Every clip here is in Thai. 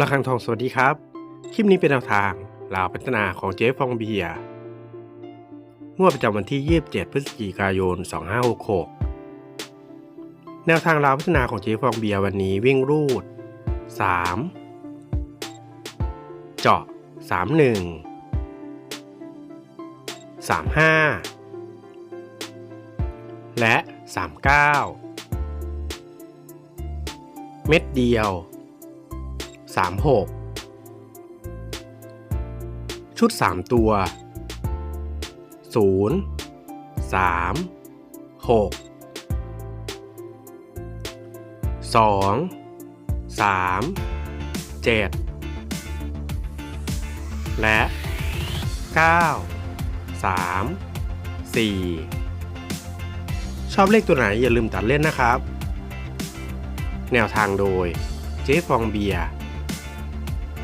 ระฆังทองสวัสดีครับ คลิปนี้เป็นแนวทางลาวพัฒนาของเจ๊ฟองเบียงวดประจำวันที่ 27 พฤศจิกายน 2566 แนวทางลาวพัฒนาของเจ๊ฟองเบียวันนี้วิ่งรูด 3 เจาะ 31 35 และ 39 เม็ดเดียว 36 ชุด 3 ตัว 0 3 6 2 3 7 และ 9 3 4 ชอบเลขตัวไหนอย่าลืมตัดเล่นนะครับ แนวทางโดยเจ๊ฟองเบียร์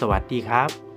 สวัสดีครับ